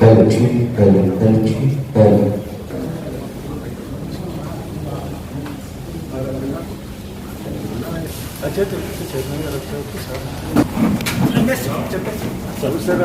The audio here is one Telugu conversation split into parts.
కలిచి కలి కలిచి కలి చెప్పండి చదువు సార్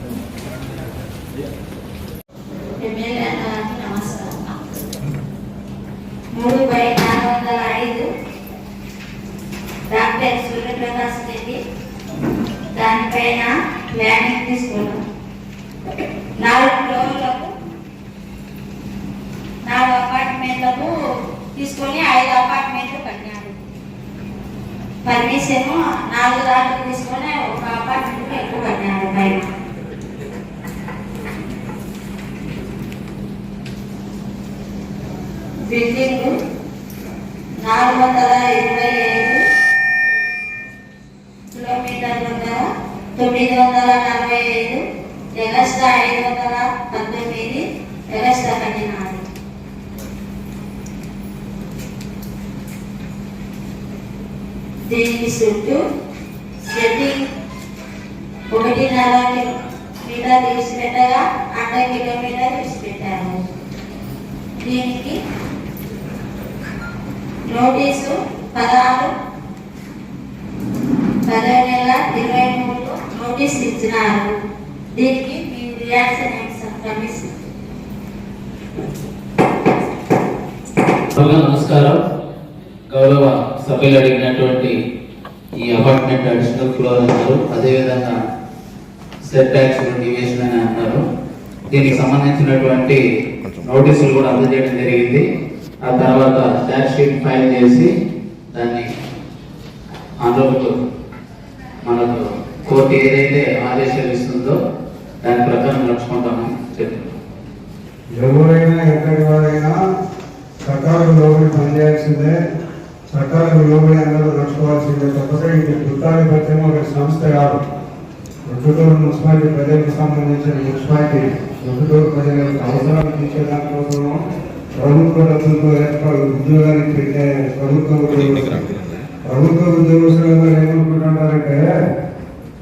మూడు బై నాలుగు వందల ఐదు. డాక్టర్ సూర్యప్రకాశ్ రెడ్డి. దానిపైన ప్లానింగ్ తీసుకున్నాం నాలుగు ఫ్లోర్లకు నాలుగు అపార్ట్మెంట్లకు తీసుకొని ఐదు అపార్ట్మెంట్లు కట్టినాడు పర్మిషన్ నాలుగు దాంట్లో తీసుకొని ఒక అపార్ట్మెంట్ ఎక్కువ కట్టినాడు పైన బిల్డింగ్ నాలుగు వందల ఇరవై ఐదు కిలోమీటర్ల తొమ్మిది వందల నలభై ఐదు ఎగస్ట్రా ఐదు వందల పంతొమ్మిది ఎగస్ట్రా కట్టినారు దీని చుట్టూ సెట్టింగ్ ఒకటిన్నర మీటర్ తీసిపెట్టగా అర్ధ కిలోమీటర్ తీసిపెట్టారు దీనికి నోటీసు పదహారు పదో నెల ఇరవై మూడు నోటీస్ ఇచ్చినారు. దీనికి మీ రియాక్షన్ ఏంటి కమిషన్ నమస్కారం. గౌరవ సభ్యులు అడిగినటువంటి ఈ అపార్ట్మెంట్ అడిషనల్ ఫ్లోర్ అన్నారు అదేవిధంగా సెట్ బ్యాక్స్ డివియేషన్ అని అన్నారు. దీనికి సంబంధించినటువంటి నోటీసులు కూడా అందజేయడం జరిగింది. ఆ తర్వాత ఛార్జ్ షీట్ ఫైల్ చేసి దాన్ని ఆంధ్రప్రదేశ్ మనకు కోర్టు ఏదైతే ఆదేశాలు ఇస్తుందో దాని ప్రకారం నడుచుకుంటామని చెప్తున్నాం. ఎవరైనా ఎక్కడి వారైనా చట్టాలకు లోబడి పనిచేయాల్సిందే. చట్టాలకు లోబడి అందరూ నడుచుకోవాల్సిందే. తప్పక ఇది దుఃఖాధిపత్యం ఒక సంస్థ కాదు. రుట్టుటూరు మున్సిపాలిటీ ప్రజలకు సంబంధించిన మున్సిపాలిటీ రుట్టుటూరు ప్రజల అవసరాలు డబ్బులతో ఏర్పాటు ఉద్యోగానికి పెట్టే ప్రభుత్వ ఉద్యోగస్తులు ప్రభుత్వ ఉద్యోగస్తులందరూ ఏమనుకుంటుంటారంటే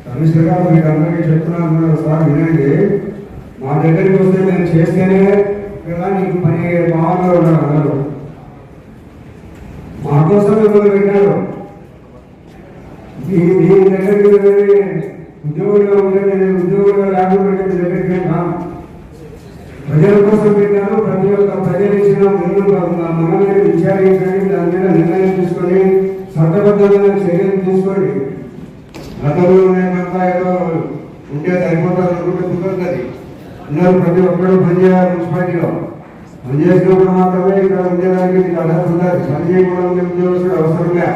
కమిషనర్ గారు మీకు అందరికీ చెప్తున్నాను సార్ వినండి. మా దగ్గరికి వస్తే నేను చేస్తేనే కదా నీకు పని మామూలుగా ఉన్నాడు అన్నారు మా కోసం మిమ్మల్ని పెట్టారు? మీ మీ దగ్గరికి ఉంటే నేను ఉద్యోగులుగా లేకుండా దగ్గరికి ప్రజల కోసం పెట్టాను ప్రతి ఒక్క ప్రజలు ఇచ్చిన ముందు మన విచారించండి దాని మీద నిర్ణయం తీసుకొని చట్టబద్ధమైన చర్యలు తీసుకోండి. గతంలో నేనంతా ఏదో ఉంటే సరిపోతారు అనుకుంటే కుదరదు అందరూ ప్రతి ఒక్కరు పనిచేయాలి మున్సిపాలిటీలో. పనిచేసినప్పుడు మాత్రమే ఇక్కడ ఉండేదానికి మీకు అర్హత ఉండాలి. పని చేయకుండా ఉండే ఉద్యోగస్తుడు అవసరంగా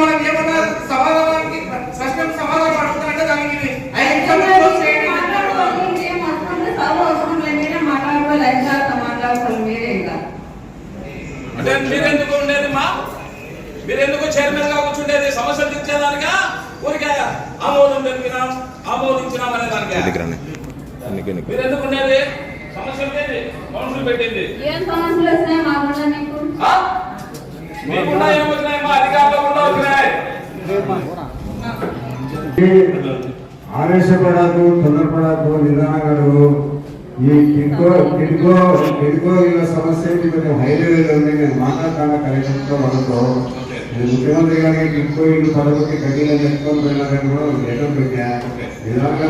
మనం ఏమన్నా సమాధానానికి ప్రశ్నకు సమాధానం అడుగుతానంటే దానికి అంటే మీరెందుకు ఉండేది మా? మీరెందుకు చైర్మన్గా కూర్చుండేది? సమస్యలు తీర్చేదానిగా ఊరికే ఆమోదం తెలిపినాం ఆమోదించినాం అనే దానిగా మీరెందుకు ఉండేది? సమస్యలు కౌన్సిల్ పెట్టింది. ఏం సమస్యలు వస్తున్నాయి మాకుండా నీకు? మీకున్నా ఏమొచ్చినాయి మా అధికారులు కూడా వచ్చినాయి ఆవేశపడకు తొందరపడకు నిదానంగా అడుగు. ఈ కిడ్కో కిడ్కో కిడ్కో ఇలా సమస్య ఏంటి? కొంచెం హై లెవెల్ ఉంది నేను మాట్లాడతాను కలెక్టర్తో వాళ్ళతో నేను ముఖ్యమంత్రి గారికి కిడ్కో ఇల్లు పదవికి కఠిన చెప్పుకొని వెళ్ళాలని కూడా లెటర్ పెట్టా. నిదానంగా